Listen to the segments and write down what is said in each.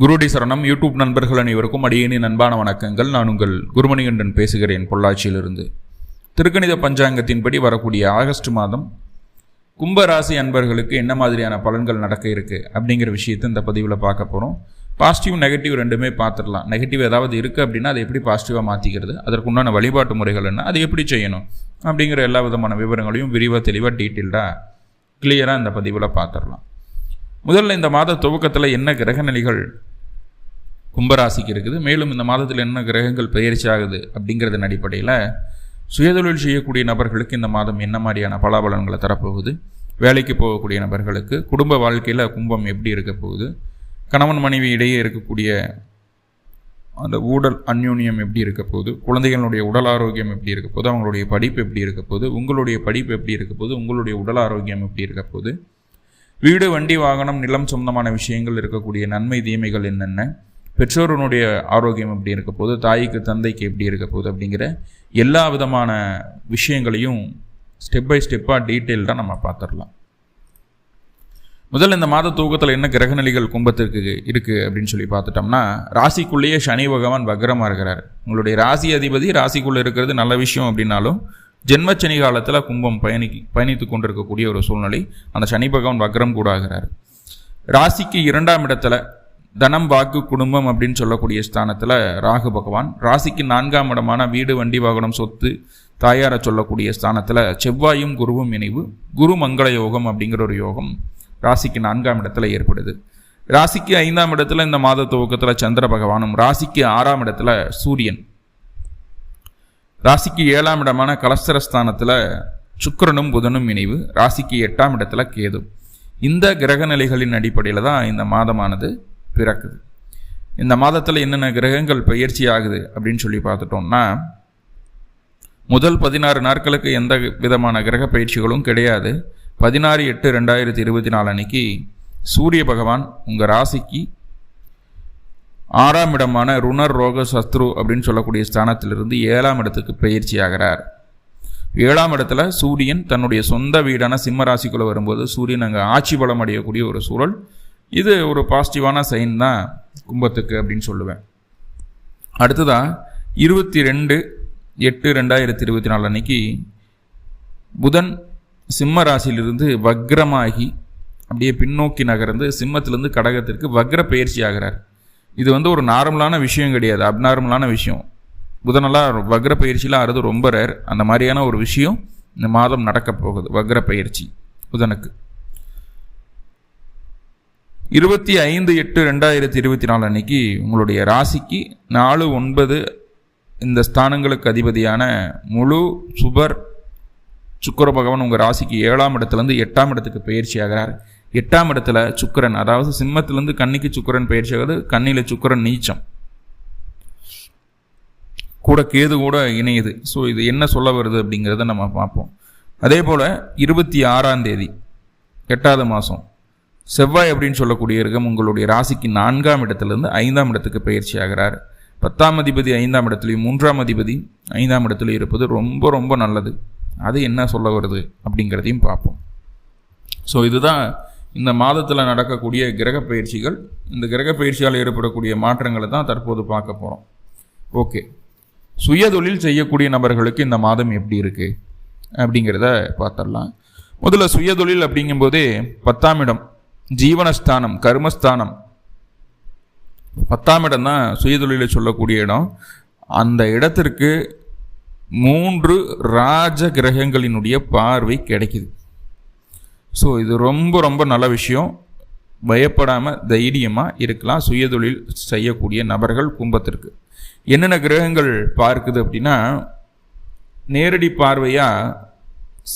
குருடி சரணம். யூடியூப் நண்பர்கள் அனைவருக்கும் அடியேனின் அன்பான வணக்கங்கள். நான் உங்கள் குருமணிகண்டன் பேசுகிறேன் பொள்ளாச்சியிலிருந்து. திருக்கணித பஞ்சாங்கத்தின்படி வரக்கூடிய ஆகஸ்ட் மாதம் கும்பராசி அன்பர்களுக்கு என்ன மாதிரியான பலன்கள் நடக்க இருக்கு அப்படிங்கிற விஷயத்தை இந்த பதிவில் பார்க்க போகிறோம் பாசிட்டிவ் நெகட்டிவ் ரெண்டுமே பார்த்துடலாம். நெகட்டிவ் ஏதாவது இருக்குது அப்படின்னா அதை எப்படி பாசிட்டிவாக மாற்றிக்கிறது அதற்குண்டான வழிபாட்டு முறைகள் என்ன? அதை எப்படி செய்யணும்? அப்படிங்கிற எல்லா விதமான விவரங்களையும் விரிவாக தெளிவாக டீட்டெயில்டாக கிளியராக இந்த பதிவில் பார்த்துடலாம். முதல்ல இந்த மாத துவக்கத்தில் என்ன கிரகநிலைகள் கும்பராசிக்கு இருக்குது. மேலும் இந்த மாதத்தில் என்ன கிரகங்கள் பயிற்சி ஆகுது அப்படிங்கிறதன் அடிப்படையில் சுயதொழில் செய்யக்கூடிய நபர்களுக்கு இந்த மாதம் என்ன மாதிரியான பலாபலன்களை தரப்போகுது? வேலைக்கு போகக்கூடிய நபர்களுக்கு குடும்ப வாழ்க்கையில் கும்பம் எப்படி இருக்க போகுது? கணவன் மனைவி இடையே இருக்கக்கூடிய அந்த ஊடல் அந்யோன்யம் எப்படி இருக்க போகுது? குழந்தைகளுடைய உடல் ஆரோக்கியம் எப்படி இருக்க போகுது? அவங்களுடைய படிப்பு எப்படி இருக்க போகுது? உங்களுடைய படிப்பு எப்படி இருக்க போகுது? உங்களுடைய உடல் ஆரோக்கியம் எப்படி இருக்க போகுது? வீடு வண்டி வாகனம் நிலம் சொந்தமான விஷயங்கள் இருக்கக்கூடிய நன்மை தீமைகள் என்னென்ன? பெற்றோருனுடைய ஆரோக்கியம் எப்படி இருக்க போது தாய்க்கு தந்தைக்கு எப்படி இருக்க போகுது? அப்படிங்கிற எல்லா விதமான விஷயங்களையும் ஸ்டெப் பை ஸ்டெப்பாக டீட்டெயில்டாக நம்ம பார்த்துடலாம். முதல்ல இந்த மாத தூக்கத்தில் என்ன கிரகநிலைகள் கும்பத்திற்கு இருக்குது அப்படின்னு சொல்லி பார்த்துட்டோம்னா ராசிக்குள்ளேயே சனி பகவான் வக்ரமாக இருக்கிறார். உங்களுடைய ராசி அதிபதி ராசிக்குள்ளே இருக்கிறது நல்ல விஷயம் அப்படின்னாலும் ஜென்மச்சனி காலத்தில் கும்பம் பயணி பயணித்து கொண்டிருக்கக்கூடிய ஒரு சூழ்நிலை அந்த சனி பகவான் வக்ரம் கூட ஆகிறார். ராசிக்கு இரண்டாம் இடத்துல தனம் வாக்கு குடும்பம் அப்படின்னு சொல்லக்கூடிய ஸ்தானத்தில் ராகு பகவான். ராசிக்கு நான்காம் இடமான வீடு வண்டி வாகனம் சொத்து தாயார சொல்லக்கூடிய ஸ்தானத்தில் செவ்வாயும் குருவும் இணைவு. குரு மங்கள யோகம் அப்படிங்கிற ஒரு யோகம் ராசிக்கு நான்காம் இடத்துல ஏற்படுது. ராசிக்கு ஐந்தாம் இடத்துல இந்த மாத துவக்கத்தில் சந்திர பகவானும் ராசிக்கு ஆறாம் இடத்துல சூரியன். ராசிக்கு ஏழாம் இடமான கலஸ்தரஸ்தானத்தில் சுக்கிரனும் புதனும் இணைவு. ராசிக்கு எட்டாம் இடத்துல கேது. இந்த கிரக நிலைகளின் அடிப்படையில் தான் இந்த மாதமானது. பிறக்குது. இந்த மாதத்தில் என்னென்ன கிரகங்கள் பயிற்சி ஆகுது அப்படின்னு சொல்லி பார்த்துட்டோம்னா முதல் பதினாறு நாட்களுக்கு எந்த விதமான கிரக பயிற்சிகளும் கிடையாது. பதினாறு எட்டு ரெண்டாயிரத்தி இருபத்தி நாலு அன்னைக்கு சூரிய பகவான் உங்கள் ராசிக்கு ஆறாம் இடமான ருணர் ரோக சத்ரு அப்படின்னு சொல்லக்கூடிய ஸ்தானத்திலிருந்து ஏழாம் இடத்துக்கு பயிற்சி ஆகிறார். ஏழாம் இடத்துல சூரியன் தன்னுடைய சொந்த வீடான சிம்ம ராசிக்குள்ளே வரும்போது சூரியன் அங்கே ஆட்சி பலம் அடையக்கூடிய ஒரு சூழல். இது ஒரு பாசிட்டிவான சைன் தான் கும்பத்துக்கு அப்படின்னு சொல்லுவேன். அடுத்ததாக இருபத்தி ரெண்டு எட்டு ரெண்டாயிரத்தி இருபத்தி நாலு அன்னைக்கு புதன் சிம்ம ராசியிலிருந்து வக்ரமாகி அப்படியே பின்னோக்கி நகர்ந்து சிம்மத்திலேருந்து கடகத்திற்கு வக்ர பயிற்சி ஆகிறார். இது வந்து ஒரு நார்மலான விஷயம் கிடையாது அப்நார்மலான விஷயம். புதனெல்லாம் வக்ர பயிற்சியெலாம் அறுது ரொம்ப ரேர் அந்த மாதிரியான ஒரு விஷயம் இந்த மாதம் நடக்க போகுது வக்ர பயிற்சி புதனுக்கு. இருபத்தி ஐந்து எட்டு ரெண்டாயிரத்தி இருபத்தி நாலு அன்னைக்கு உங்களுடைய ராசிக்கு நாலு ஒன்பது இந்த ஸ்தானங்களுக்கு அதிபதியான முழு சுபர் சுக்கர பகவான் உங்கள் ராசிக்கு ஏழாம் இடத்துலேருந்து எட்டாம் இடத்துக்கு பயிற்சி ஆகிறார். எட்டாம் இடத்துல சுக்கரன் அதாவது சிம்மத்திலேருந்து கண்ணிக்கு சுக்கரன் பயிற்சி ஆகுது கண்ணியில் சுக்கரன் நீச்சம். கூட கேது கூட இணையுது. ஸோ இது என்ன சொல்ல வருது அப்படிங்கிறத நம்ம பார்ப்போம். அதே போல் இருபத்தி ஆறாம் தேதி எட்டாவது மாதம் செவ்வாய் அப்படின்னு சொல்லக்கூடிய இருக்கம் உங்களுடைய ராசிக்கு நான்காம் இடத்துலேருந்து ஐந்தாம் இடத்துக்கு பயிற்சி ஆகிறார். பத்தாம் அதிபதி ஐந்தாம் இடத்துலையும் மூன்றாம் அதிபதி ஐந்தாம் இடத்துலையும் இருப்பது ரொம்ப ரொம்ப நல்லது. அது என்ன சொல்ல வருது அப்படிங்கிறதையும் பார்ப்போம். ஸோ இதுதான் இந்த மாதத்தில் நடக்கக்கூடிய கிரக பயிற்சிகள். இந்த கிரக பயிற்சியால் ஏற்படக்கூடிய மாற்றங்களை தான் தற்போது பார்க்க போகிறோம் ஓகே சுயதொழில் செய்யக்கூடிய நபர்களுக்கு இந்த மாதம் எப்படி இருக்குது அப்படிங்கிறத பார்த்துடலாம். முதல்ல சுயதொழில் அப்படிங்கும்போதே பத்தாம் இடம். ஜீவனஸ்தானம் கர்மஸ்தானம். பத்தாம் இடம் தான் சுயதொழிலை சொல்லக்கூடிய இடம். அந்த இடத்திற்கு மூன்று ராஜ கிரகங்களினுடைய பார்வை கிடைக்குது. ஸோ இது ரொம்ப ரொம்ப நல்ல விஷயம். பயப்படாமல் தைரியமாக இருக்கலாம். சுயதொழில் செய்யக்கூடிய நபர்கள் கும்பத்திற்கு. என்னென்ன கிரகங்கள் பார்க்குது அப்படின்னா நேரடி பார்வையாக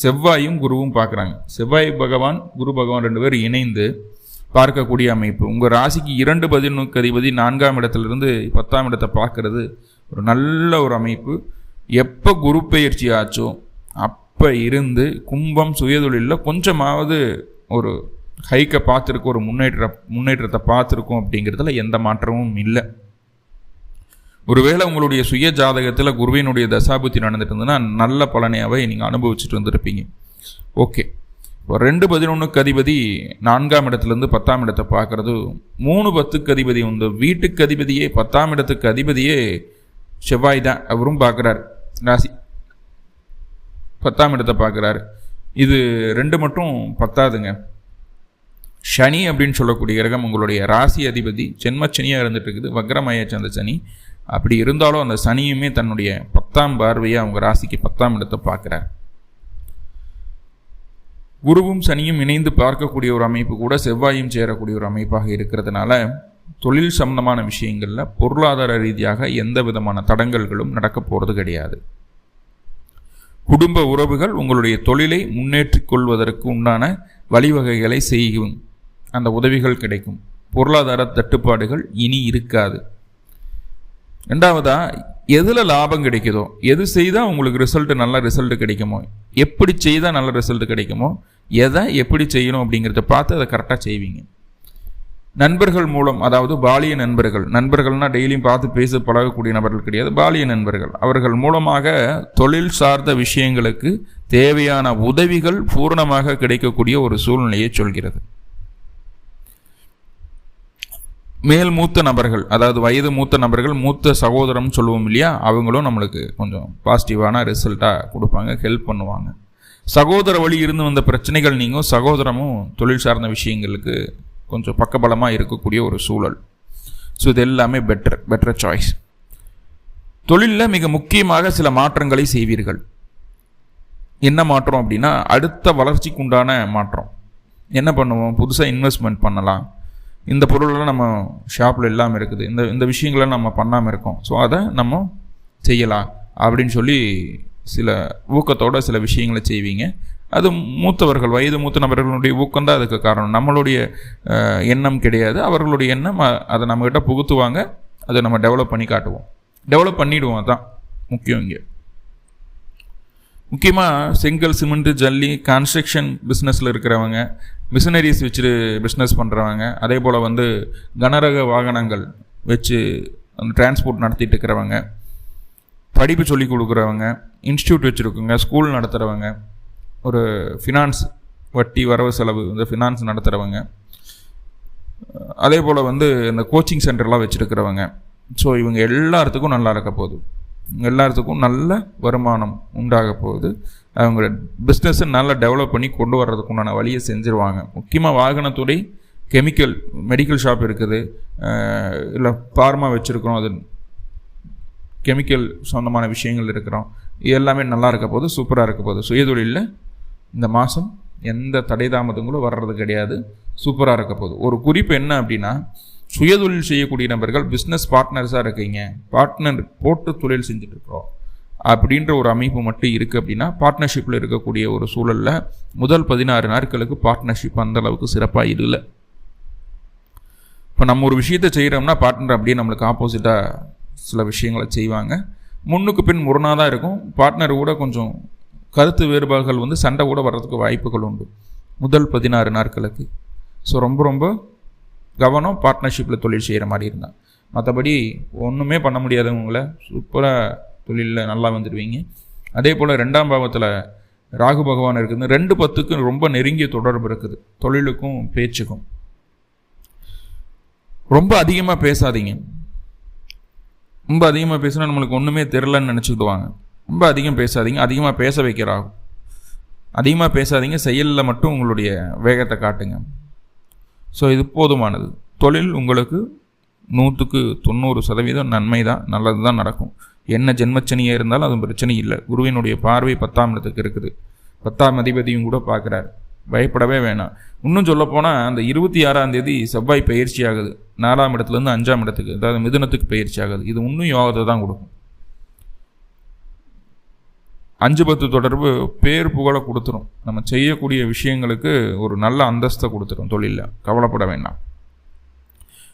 செவ்வாயும் குருவும் பார்க்குறாங்க. செவ்வாய் பகவான் குரு பகவான் ரெண்டு பேர் இணைந்து பார்க்கக்கூடிய அமைப்பு. உங்கள் ராசிக்கு இரண்டு பதினொன்று அதிபதி நான்காம் இடத்துலேருந்து பத்தாம் இடத்தை பார்க்கறது. ஒரு நல்ல ஒரு அமைப்பு. எப்போ குரு பயிற்சி ஆச்சோ அப்போ இருந்து கும்பம் சுயதொழிலில் கொஞ்சமாவது ஒரு ஹைக்கை பார்த்துருக்கோம் ஒரு முன்னேற்ற முன்னேற்றத்தை பார்த்துருக்கோம் அப்படிங்கிறதுல எந்த மாற்றமும் இல்லை. ஒருவேளை உங்களுடைய சுய ஜாதகத்தில் குருவினுடைய தசாபுத்தி நடந்துட்டு இருந்ததுன்னா நல்ல பலனையாவே நீங்கள் அனுபவிச்சுட்டு வந்திருப்பீங்க. ஓகே. ரெண்டு பதினொன்றுக்கு அதிபதி நான்காம் இடத்துலேருந்து பத்தாம் இடத்தை பார்க்குறது. மூணு பத்துக்கு அதிபதி இந்த வீட்டுக்கு அதிபதியே பத்தாம் இடத்துக்கு அதிபதியே செவ்வாய் தான் அவரும் பார்க்குறார். ராசி பத்தாம் இடத்தை பார்க்குறாரு. இது ரெண்டு மட்டும் பத்தாதுங்க. சனி அப்படின்னு சொல்லக்கூடிய கிரகம் உங்களுடைய ராசி அதிபதி. ஜென்மச்சனியாக இருந்துட்டு இருக்குது. வக்ரமாயாச்சு அந்த சனி. அப்படி இருந்தாலும் அந்த சனியுமே தன்னுடைய பத்தாம் பார்வையாக அவங்க ராசிக்கு பத்தாம் இடத்தை பார்க்குறாரு. குருவும் சனியும் இணைந்து பார்க்கக்கூடிய ஒரு அமைப்பு கூட செவ்வாயும் சேரக்கூடிய ஒரு அமைப்பாக இருக்கிறதுனால தொழில் சம்பந்தமான விஷயங்களில் பொருளாதார ரீதியாக எந்த விதமான தடங்கல்களும் நடக்க போகிறது கிடையாது. குடும்ப உறவுகள் உங்களுடைய தொழிலை முன்னேற்றிக் கொள்வதற்கு உண்டான வழிவகைகளை செய்யும் அந்த உதவிகள் கிடைக்கும். பொருளாதார தட்டுப்பாடுகள் இனி இருக்காது. ரெண்டாவதா எதில் லாபம் கிடைக்குதோ எது செய்தால் உங்களுக்கு ரிசல்ட்டு நல்ல ரிசல்ட்டு கிடைக்குமோ எப்படி செய்தால் நல்ல ரிசல்ட்டு கிடைக்குமோ எதை எப்படி செய்யணும் அப்படிங்கிறத பார்த்து அதை கரெக்டாக செய்வீங்க. நண்பர்கள் மூலம் அதாவது பாலிய நண்பர்கள் நண்பர்கள்னால் டெய்லியும் பார்த்து பேச பழகக்கூடிய நபர்கள் கிடையாது பாலிய நண்பர்கள். அவர்கள் மூலமாக தொழில் சார்ந்த விஷயங்களுக்கு தேவையான உதவிகள் பூர்ணமாக கிடைக்கக்கூடிய ஒரு சூழ்நிலையை சொல்கிறது. மேல் மூத்த நபர்கள் அதாவது வயது மூத்த நபர்கள் மூத்த சகோதரம் சொல்லுவோம் இல்லையா? அவங்களும் நம்மளுக்கு கொஞ்சம் பாசிட்டிவான ரிசல்ட்டாக கொடுப்பாங்க ஹெல்ப் பண்ணுவாங்க. சகோதர வழி இருந்து வந்த பிரச்சனைகள் நீங்கும் சகோதரமும் தொழில் சார்ந்த விஷயங்களுக்கு கொஞ்சம் பக்கபலமாக இருக்கக்கூடிய ஒரு சூழல். ஸோ இது எல்லாமே பெட்டர் பெட்டர் சாய்ஸ் தொழிலில் மிக முக்கியமாக சில மாற்றங்களை செய்வீர்கள். என்ன மாற்றம் அப்படின்னா அடுத்த வளர்ச்சிக்குண்டான மாற்றம். என்ன பண்ணுவோம்? புதுசாக இன்வெஸ்ட்மெண்ட் பண்ணலாம். இந்த பொருளெல்லாம் நம்ம ஷாப்பில் இல்லாமல் இருக்குது. இந்த இந்த விஷயங்களை நம்ம பண்ணாமல் இருக்கோம். ஸோ அதை நம்ம செய்யலாம் அப்படின்னு சொல்லி சில ஊக்கத்தோட சில விஷயங்களை செய்வீங்க. அது மூத்தவர்கள் வயது மூத்த நபர்களுடைய ஊக்கம் தான் அதுக்கு காரணம். நம்மளுடைய எண்ணம் கிடையாது. அவர்களுடைய எண்ணம் அதை நம்மக்கிட்ட புகுத்துவாங்க. அதை நம்ம டெவலப் பண்ணி காட்டுவோம். டெவலப் பண்ணிவிடுவோம் அதுதான் முக்கியம் இங்கே. முக்கியமாக செங்கல் சிமெண்ட்டு ஜல்லி கன்ஸ்ட்ரக்ஷன் பிஸ்னஸில் இருக்கிறவங்க மிஷினரிஸ் வச்சு பிஸ்னஸ் பண்ணுறவங்க அதே போல் வந்து கனரக வாகனங்கள் வச்சு அந்த டிரான்ஸ்போர்ட் நடத்திட்டு இருக்கிறவங்க படிப்பு சொல்லிக் கொடுக்குறவங்க இன்ஸ்டியூட் வச்சுருக்குங்க ஸ்கூல் நடத்துகிறவங்க ஒரு ஃபினான்ஸ் வட்டி வரவு செலவு இந்த ஃபினான்ஸ் நடத்துகிறவங்க அதே போல் வந்து இந்த கோச்சிங் சென்டர்லாம் வச்சுருக்கிறவங்க. ஸோ இவங்க எல்லாத்துக்கும் நல்லா இருக்க போகுது. எல்லாத்துக்கும் நல்ல வருமானம் உண்டாக போகுது. அவங்க பிஸ்னஸை நல்லா டெவலப் பண்ணி கொண்டு வர்றதுக்கு உண்டான வழியை செஞ்சுருவாங்க. முக்கியமாக வாகனத்துறை கெமிக்கல் மெடிக்கல் ஷாப் இருக்குது. இல்லை ஃபார்மா வச்சுருக்கிறோம். அது கெமிக்கல் சொந்தமான விஷயங்கள் இருக்கிறோம். எல்லாமே நல்லா இருக்க போது சூப்பராக இருக்க போகுது. சுயதொழிலில் இந்த மாதம் எந்த தடை தாமதங்களும் வர்றது கிடையாது. சூப்பராக இருக்க போகுது. ஒரு குறிப்பு என்ன அப்படின்னா சுயதொழில் செய்யக்கூடிய நபர்கள் பிஸ்னஸ் பார்ட்னர்ஸாக இருக்கீங்க. பார்ட்னர் போட்டு தொழில் செஞ்சுட்டு இருக்கிறோம் அப்படின்ற ஒரு அமைப்பு மட்டும் இருக்குது அப்படின்னா பார்ட்னர்ஷிப்பில் இருக்கக்கூடிய ஒரு சூழலில் முதல் பதினாறு நாட்களுக்கு பார்ட்னர்ஷிப் அந்த அளவுக்கு சிறப்பாக இல்லை. இப்போ நம்ம ஒரு விஷயத்தை செய்கிறோம்னா பார்ட்னர் அப்படியே நம்மளுக்கு ஆப்போசிட்டாக சில விஷயங்களை செய்வாங்க. முன்னுக்கு பின் முரணாக தான் இருக்கும். பார்ட்னர் கூட கொஞ்சம் கருத்து வேறுபாடுகள் வந்து சண்டை கூட வர்றதுக்கு வாய்ப்புகள் உண்டு. முதல் பதினாறு நாட்களுக்கு. ஸோ ரொம்ப ரொம்ப கவனம் பார்ட்னர்ஷிப்பில் தொழில் செய்கிற மாதிரி இருந்தால் மற்றபடி ஒன்றுமே பண்ண முடியாதவங்கள சூப்பராக தொழிலில் நல்லா வந்துடுவீங்க அதே போல் ரெண்டாம் பாவத்தில் ராகு பகவான் இருக்குது. ரெண்டு பத்துக்கும் ரொம்ப நெருங்கிய தொடர்பு இருக்குது. தொழிலுக்கும் பேச்சுக்கும். ரொம்ப அதிகமாக பேசாதீங்க. ரொம்ப அதிகமாக பேசினா நம்மளுக்கு ஒன்றுமே தெரிலன்னு நினச்சிக்கிடுவாங்க. ரொம்ப அதிகம் பேசாதீங்க. அதிகமாக பேச வைக்கிறாகும் அதிகமாக பேசாதீங்க. செயலில் மட்டும் உங்களுடைய வேகத்தை காட்டுங்க. ஸோ இது போதுமானது. தொழில் உங்களுக்கு நூற்றுக்கு தொண்ணூறு சதவீதம் நன்மை தான் நல்லது தான் நடக்கும். என்ன ஜென்மச்சனியாக இருந்தாலும் அது பிரச்சனை இல்லை. குருவினுடைய பார்வை பத்தாம் இடத்துக்கு இருக்குது. பத்தாம் அதிபதியும் கூட பார்க்குறாரு. பயப்படவே வேணாம். இன்னும் சொல்லப்போனால் அந்த இருபத்தி ஆறாம் தேதி செவ்வாய் பயிற்சி ஆகுது. நாலாம் இடத்துலேருந்து அஞ்சாம் இடத்துக்கு அதாவது மிதுனத்துக்கு பயிற்சி ஆகுது. இது இன்னும் யோகத்தை தான் கொடுக்கும். அஞ்சு பத்து தொடர்பு பேர் புகழை கொடுத்துரும். நம்ம செய்யக்கூடிய விஷயங்களுக்கு ஒரு நல்ல அந்தஸ்தை கொடுத்துரும் தொழிலில். கவலைப்பட வேண்டாம்.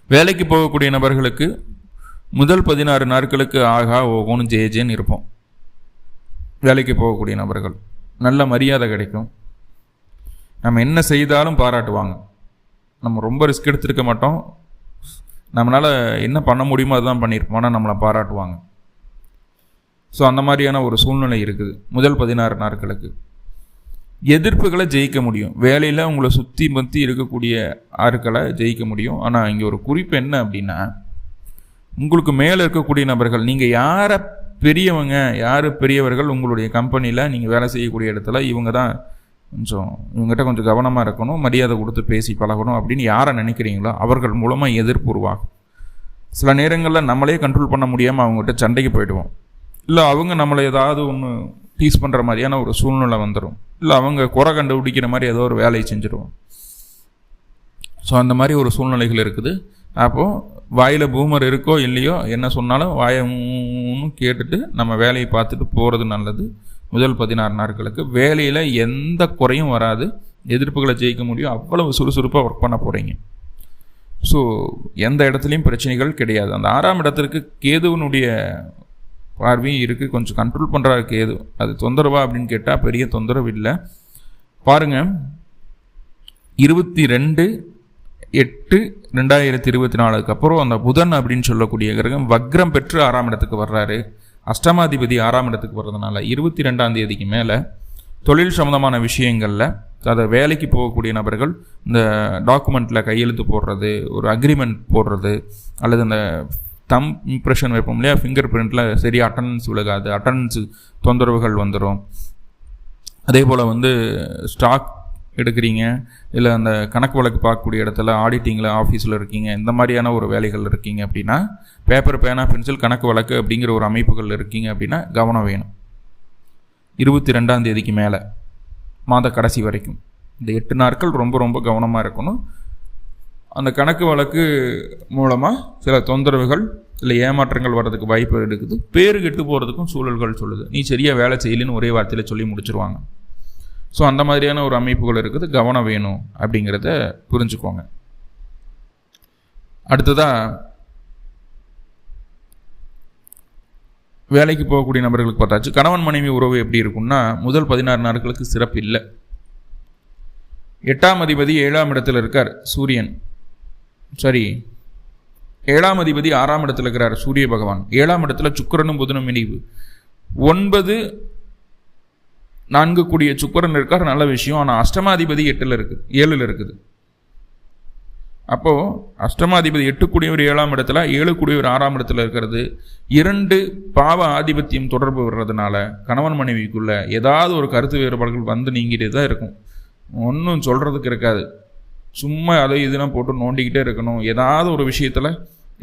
வேலைக்கு போகக்கூடிய நபர்களுக்கு முதல் பதினாறு நாட்களுக்கு ஆகா ஓகோன்னு ஜே ஜேன்னு இருப்போம். வேலைக்கு போகக்கூடிய நபர்கள். நல்ல மரியாதை கிடைக்கும். நம்ம என்ன செய்தாலும் பாராட்டுவாங்க. நம்ம ரொம்ப ரிஸ்க் எடுத்துருக்க மாட்டோம். நம்மளால் என்ன பண்ண முடியுமோ அதுதான் பண்ணியிருப்போம் ஆனால் நம்மளை பாராட்டுவாங்க. ஸோ அந்த மாதிரியான ஒரு சூழ்நிலை இருக்குது. முதல் பதினாறு நாட்களுக்கு. எதிர்ப்புகளை ஜெயிக்க முடியும். வேலையில் உங்களை சுற்றி பற்றி இருக்கக்கூடிய ஆட்களை ஜெயிக்க முடியும். ஆனால் இங்கே ஒரு குறிப்பு என்ன அப்படின்னா உங்களுக்கு மேலே இருக்கக்கூடிய நபர்கள் நீங்கள் யாரை பெரியவங்க யார் பெரியவர்கள் உங்களுடைய கம்பெனியில் நீங்கள் வேலை செய்யக்கூடிய இடத்துல இவங்க தான் கொஞ்சம் இவங்ககிட்ட கொஞ்சம் கவனமாக இருக்கணும் மரியாதை கொடுத்து பேசி பழகணும் அப்படின்னு யாரை நினைக்கிறீங்களோ அவர்கள் மூலமாக எதிர்ப்பு உருவாகும். சில நேரங்களில் நம்மளே கண்ட்ரோல் பண்ண முடியாமல் அவங்ககிட்ட சண்டைக்கு போயிடுவோம். இல்லை அவங்க நம்மளை ஏதாவது ஒன்று டீஸ் பண்ணுற மாதிரியான ஒரு சூழ்நிலை வந்துடும் இல்லை அவங்க குறை கண்டுபிடிக்கிற மாதிரி ஏதோ ஒரு வேலையை செஞ்சுருவோம். ஸோ அந்த மாதிரி ஒரு சூழ்நிலைகள் இருக்குது. அப்போது வாயில் பூமர் இருக்கோ இல்லையோ என்ன சொன்னாலும் வாயை கேட்டுட்டு நம்ம வேலையை பார்த்துட்டு போகிறது நல்லது. முதல் பதினாறு நாட்களுக்கு வேலையில் எந்த குறையும் வராது. எதிர்ப்புகளை ஜெயிக்க முடியும். அவ்வளவு சுறுசுறுப்பாக ஒர்க் பண்ண போகிறீங்க ஸோ எந்த இடத்துலையும் பிரச்சனைகள் கிடையாது. அந்த ஆறாம் இடத்திற்கு கேதுவனுடைய பார்வையும் இருக்குது கொஞ்சம் கண்ட்ரோல் பண்ணுறாருக்கு ஏது அது தொந்தரவா அப்படின்னு கேட்டால் பெரிய தொந்தரவு இல்லை. பாருங்கள் இருபத்தி ரெண்டு எட்டு ரெண்டாயிரத்தி இருபத்தி நாலுக்கு அப்புறம் அந்த புதன் அப்படின்னு சொல்லக்கூடிய கிரகம் வக்ரம் பெற்று ஆறாம் இடத்துக்கு வர்றாரு. அஷ்டமாதிபதி ஆறாம் இடத்துக்கு வர்றதுனால இருபத்தி ரெண்டாம் தேதிக்கு மேலே தொழில் சம்மந்தமான விஷயங்களில் அதை வேலைக்கு போகக்கூடிய நபர்கள் இந்த டாக்குமெண்ட்டில் கையெழுத்து போடுறது ஒரு அக்ரிமெண்ட் போடுறது அல்லது அந்த தம் இம்ப்ரெஷன் வைப்போம் இல்லையா? ஃபிங்கர் பிரிண்டில் சரி அட்டண்டன்ஸ் விழுகாது அட்டண்டன்ஸ் தொந்தரவுகள் வந்துடும் அதே போல் வந்து ஸ்டாக் எடுக்கிறீங்க இல்லை அந்த கணக்கு வழக்கு பார்க்கக்கூடிய இடத்துல ஆடிட்டிங்கில் ஆஃபீஸில் இருக்கீங்க இந்த மாதிரியான ஒரு வேலைகள் இருக்கீங்க அப்படின்னா பேப்பர் பேனா பென்சில் கணக்கு வழக்கு அப்படிங்கிற ஒரு அமைப்புகள் இருக்கீங்க அப்படின்னா கவனம் வேணும். இருபத்தி ரெண்டாம் தேதிக்கு மேலே மாத கடைசி வரைக்கும். இந்த எட்டு நாட்கள் ரொம்ப ரொம்ப கவனமாக இருக்கணும். அந்த கணக்கு வழக்கு மூலமாக சில தொந்தரவுகள் இல்லை ஏமாற்றங்கள் வர்றதுக்கு வாய்ப்பு இருக்குது. பேரு கெட்டு போகிறதுக்கும் சூழல்கள் சொல்லுது. நீ சரியாக வேலை செய்யலன்னு ஒரே வார்த்தையில் சொல்லி முடிச்சிருவாங்க. ஸோ அந்த மாதிரியான ஒரு அமைப்புகள் இருக்குது. கவனம் வேணும் அப்படிங்கிறத புரிஞ்சுக்கோங்க. அடுத்ததாக வேலைக்கு போகக்கூடிய நபர்களுக்கு பார்த்தாச்சு. கணவன் மனைவி உறவு எப்படி இருக்கும்னா முதல் பதினாறு நாட்களுக்கு சிறப்பு இல்லை. எட்டாம் அதிபதி ஏழாம் இடத்தில் இருக்கார் சூரியன். சரி ஏழாம் அதிபதி ஆறாம் இடத்துல இருக்கிறார் சூரிய பகவான். ஏழாம் இடத்துல சுக்கரனும் புதனும் இணைவு. ஒன்பது நான்கு கூடிய சுக்கரன் இருக்கார் நல்ல விஷயம். ஆனால் அஷ்டமாதிபதி எட்டில் இருக்குது ஏழில் இருக்குது. அப்போது அஷ்டமாதிபதி எட்டு கூடியவர் ஏழாம் இடத்துல ஏழு கூடியவர் ஆறாம் இடத்துல இருக்கிறது. இரண்டு பாவ ஆதிபத்தியம் தொடர்பு வர்றதுனால கணவன் மனைவிக்குள்ள ஏதாவது ஒரு கருத்து வேறுபாடுகள் வந்து நீங்கிட்டே தான் இருக்கும். ஒன்றும் சொல்கிறதுக்கு இருக்காது. சும்மா அதை இதெல்லாம் போட்டு நோண்டிக்கிட்டே இருக்கணும். ஏதாவது ஒரு விஷயத்தில்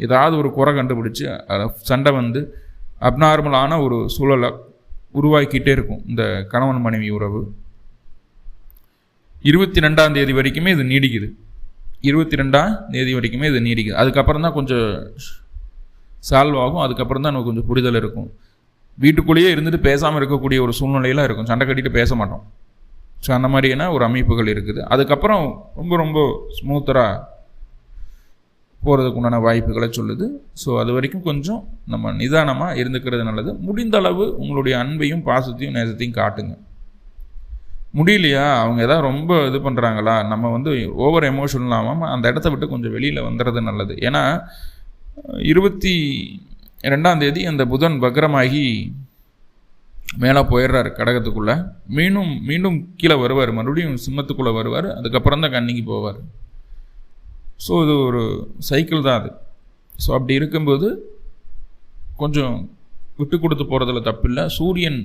ஏதாவது ஒரு குறை கண்டுபிடிச்சி அதை சண்டை வந்து அப்நார்மலான ஒரு சூழலை உருவாக்கிட்டே இருக்கும் இந்த கணவன் மனைவி உறவு. இருபத்தி ரெண்டாம் தேதி வரைக்குமே இது நீடிக்குது. இருபத்தி ரெண்டாம் தேதி வரைக்குமே இது நீடிக்குது. அதுக்கப்புறம் தான் கொஞ்சம் சால்வ் ஆகும். அதுக்கப்புறம் தான் நமக்கு கொஞ்சம் புரிதல் இருக்கும். வீட்டுக்குள்ளேயே இருந்துட்டு பேசாமல் இருக்கக்கூடிய ஒரு சூழ்நிலையெல்லாம் இருக்கும். சண்டை கட்டிட்டு பேச மாட்டோம். ஸோ அந்த மாதிரியான ஒரு அமைப்புகள் இருக்குது. அதுக்கப்புறம் ரொம்ப ரொம்ப ஸ்மூத்தராக போகிறதுக்கு உண்டான வாய்ப்புகளை சொல்லுது. ஸோ அது வரைக்கும் கொஞ்சம் நம்ம நிதானமாக இருந்துக்கிறது நல்லது. முடிந்த அளவு உங்களுடைய அன்பையும் பாசத்தையும் நேசத்தையும் காட்டுங்க. முடியலையா? அவங்க எதாவது ரொம்ப இது பண்ணுறாங்களா நம்ம வந்து ஓவர் எமோஷனல் ஆகாமல் அந்த இடத்த விட்டு கொஞ்சம் வெளியில் வந்துடுறது நல்லது. ஏன்னா இருபத்தி ரெண்டாம் தேதி அந்த புதன் வக்ரமாகி மேலே போயிடுறாரு கடகத்துக்குள்ளே. மீண்டும் மீண்டும் கீழே வருவார். மறுபடியும் சிம்மத்துக்குள்ளே வருவார். அதுக்கப்புறம் தான் கண்ணிக்கு போவார். ஸோ இது ஒரு சைக்கிள் தான் அது. ஸோ அப்படி இருக்கும்போது கொஞ்சம் விட்டு கொடுத்து போகிறதுல தப்பில்லை. சூரியன்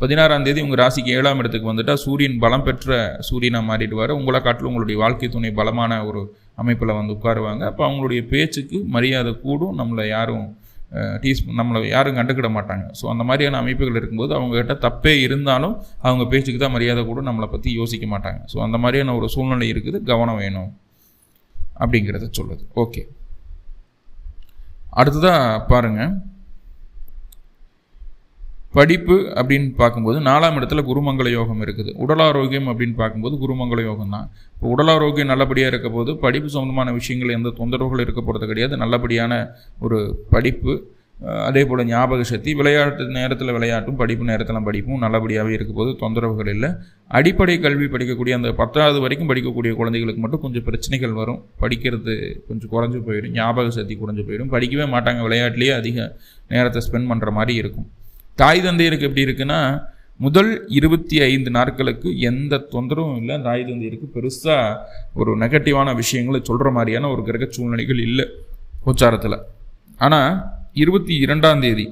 பதினாறாம் தேதி உங்கள் ராசிக்கு ஏழாம் இடத்துக்கு வந்துட்டால் சூரியன் பலம் பெற்ற சூரியனாக மாறிடுவார் உங்களை காட்டில் உங்களுடைய வாழ்க்கை துணை பலமான ஒரு அமைப்பில் வந்து உட்காருவாங்க. அப்போ அவங்களுடைய பேச்சுக்கு மரியாதை கூடும். நம்மளை யாரும் டீஸ் நம்மளை யாரும் கண்டுக்கிட மாட்டாங்க. ஸோ அந்த மாதிரியான அமைப்புகள் இருக்கும்போது அவங்ககிட்ட தப்பே இருந்தாலும் அவங்க பேச்சுக்கு தான் மரியாதை கூட நம்மளை பற்றி யோசிக்க மாட்டாங்க. ஸோ அந்த மாதிரியான ஒரு சூழ்நிலை இருக்குது. கவனம் வேணும் அப்படிங்கிறத சொல்லுது. ஓகே அடுத்ததாக பாருங்கள் படிப்பு அப்படின்னு பார்க்கும்போது நாலாம் இடத்துல குருமங்கள யோகம் இருக்குது. உடல் ஆரோக்கியம் அப்படின்னு பார்க்கும்போது குருமங்கள யோகம் தான். இப்போ உடல் ஆரோக்கியம் நல்லபடியாக இருக்க போது படிப்பு சம்மந்தமான விஷயங்கள் எந்த தொந்தரவுகள் இருக்க போகிறது கிடையாது. நல்லபடியான ஒரு படிப்பு அதே போல் ஞாபக சக்தி விளையாட்டு நேரத்தில் விளையாட்டும் படிப்பு நேரத்தில் படிப்பும் நல்லபடியாகவே இருக்கும்போது போது தொந்தரவுகள் இல்லை. அடிப்படை கல்வி படிக்கக்கூடிய அந்த பத்தாவது வரைக்கும் படிக்கக்கூடிய குழந்தைகளுக்கு மட்டும் கொஞ்சம் பிரச்சனைகள் வரும். படிக்கிறது கொஞ்சம் குறைஞ்சி போயிடும். ஞாபக சக்தி குறைஞ்சி போயிடும். படிக்கவே மாட்டாங்க. விளையாட்டுலேயே அதிக நேரத்தை ஸ்பெண்ட் பண்ணுற மாதிரி இருக்கும். தாய் தந்தையருக்கு எப்படி இருக்குன்னா முதல் இருபத்தி ஐந்து நாட்களுக்கு எந்த தொந்தரவும் இல்லை தாய் தந்தையருக்கு பெருசாக ஒரு நெகட்டிவான விஷயங்களை சொல்கிற மாதிரியான ஒரு கிரக சூழ்நிலைகள் இல்லை உச்சாரத்தில் ஆனால் இருபத்தி இரண்டாம் தேதி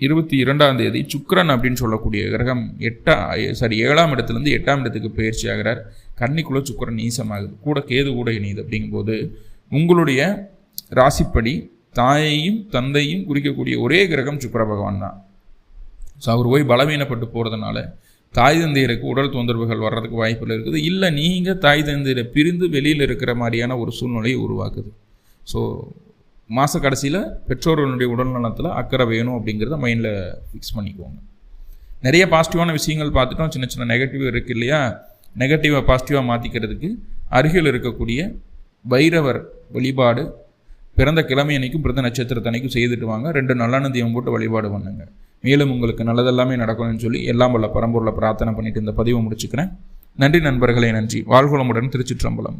இருபத்தி இரண்டாம் தேதி சுக்கரன் அப்படின்னு சொல்லக்கூடிய கிரகம் எட்டா சாரி ஏழாம் இடத்துலேருந்து எட்டாம் இடத்துக்கு பயிற்சி ஆகிறார். கன்னிக்குள்ள சுக்கரன் நீசமாகுது. கூட கேது கூட இணையுது அப்படிங்கும்போது உங்களுடைய ராசிப்படி தாயையும் தந்தையும் குறிக்கக்கூடிய ஒரே கிரகம் சுக்கர பகவான் தான். ஸோ அவர் போய் பலவீனப்பட்டு போகிறதுனால தாய் தந்தையருக்கு உடல் தொந்தரவுகள் வர்றதுக்கு வாய்ப்புகள் இருக்குது. இல்லை நீங்கள் தாய் தந்தையரை பிரிந்து வெளியில் இருக்கிற மாதிரியான ஒரு சூழ்நிலையை உருவாக்குது. ஸோ மாத கடைசியில் பெற்றோர்களுடைய உடல் நலத்தில் அக்கறை வேணும் அப்படிங்கிறத மைண்டில் ஃபிக்ஸ் பண்ணிக்குவாங்க நிறைய பாசிட்டிவான விஷயங்கள் பார்த்துட்டோம். சின்ன சின்ன நெகட்டிவ் இருக்குது இல்லையா? நெகட்டிவை பாசிட்டிவாக மாற்றிக்கிறதுக்கு அருகில் இருக்கக்கூடிய வைரவர் வழிபாடு பிறந்த கிழமை அன்னைக்கும் பிறந்த நட்சத்திரத்தன்னைக்கும் செய்துட்டு வாங்க. ரெண்டு நல்லெண்ணெய் தீபம் போட்டு வழிபாடு பண்ணுங்க. மேலும் உங்களுக்கு நல்லதெல்லாமே நடக்கணும்னு சொல்லி எல்லாம் வல்ல பரம்பூரில் பிரார்த்தனை பண்ணிட்டு இந்த பதிவை முடிச்சுக்கிறேன். நன்றி நண்பர்களே நன்றி. வாழ்குளமுடன் திருச்சிற்றம்பலம்.